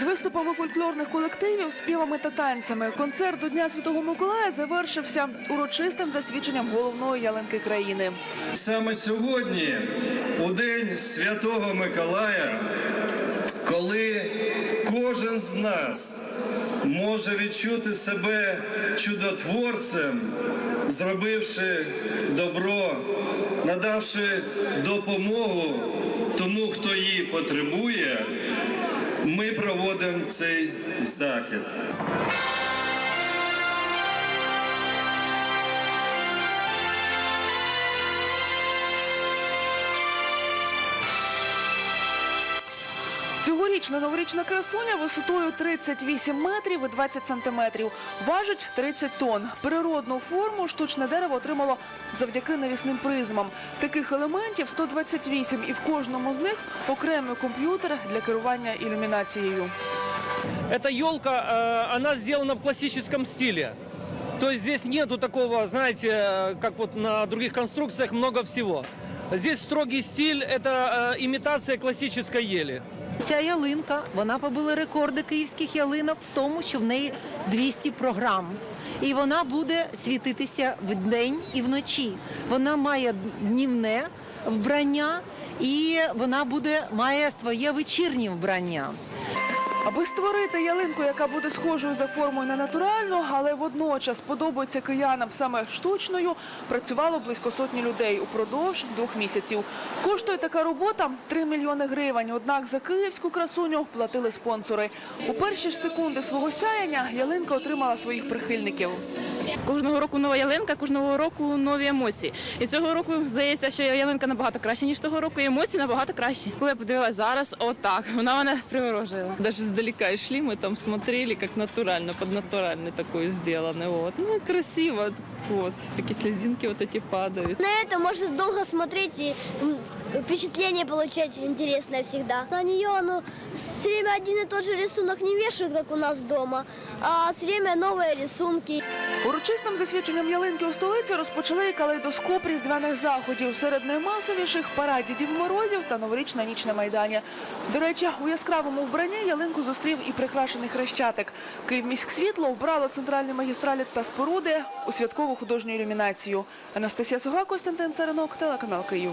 З виступами фольклорних колективів, співами та танцями концерт до Дня Святого Миколая завершився урочистим засвідченням головної ялинки країни. Саме сьогодні, у день Святого Миколая, коли кожен з нас може відчути себе чудотворцем, зробивши добро, надавши допомогу тому, хто її потребує, ми проводимо цей захід. Цьогорічна новорічна красуня висотою 38 метрів і 20 сантиметрів. Важить 30 тонн. Природну форму штучне дерево отримало завдяки навісним призмам. Таких елементів 128 і в кожному з них окремий комп'ютер для керування ілюмінацією. Эта елка, э, она сделана в классическом стиле. То есть здесь нету такого, знаете, э, как вот на других конструкциях много всего. Здесь строгий стиль, это э, имитация классической ели. Ця ялинка вона побила рекорди київських ялинок в тому, що в неї 200 програм. І вона буде світитися вдень і вночі. Вона має днівне вбрання і вона буде має своє вечірнє вбрання. Аби створити ялинку, яка буде схожою за формою на натуральну, але водночас подобається киянам саме штучною, працювало близько сотні людей упродовж двох місяців. Коштує така робота 3 мільйони гривень. Однак за київську красуню платили спонсори. У перші ж секунди свого сяяння ялинка отримала своїх прихильників. Кожного року нова ялинка, кожного року нові емоції. І цього року здається, що ялинка набагато краще, ніж того року, і емоції набагато кращі. Коли я подивилася зараз, отак, вона мене приворожила издалека шли, мы там смотрели, как натурально, под натуральный такой сделанный. Вот. Ну и красиво. Вот, все-таки слезинки вот эти падают. На это можно долго смотреть и м, впечатление получать интересное всегда. На нее оно все время один и тот же рисунок не вешают, как у нас дома, а все время новые рисунки. Урочистим засвідченням ялинки у столиці розпочали калейдоскоп різдвяних заходів. Серед наймасовіших парад Дідів Морозів та новорічна ніч на Майдані. До речі, у яскравому вбранні ялинку зустрів і прикрашений хрещатик. Київміськсвітло вбрало центральні магістралі та споруди у святкову художню ілюмінацію. Анастасія Суга, Костянтин Царинок, телеканал Київ.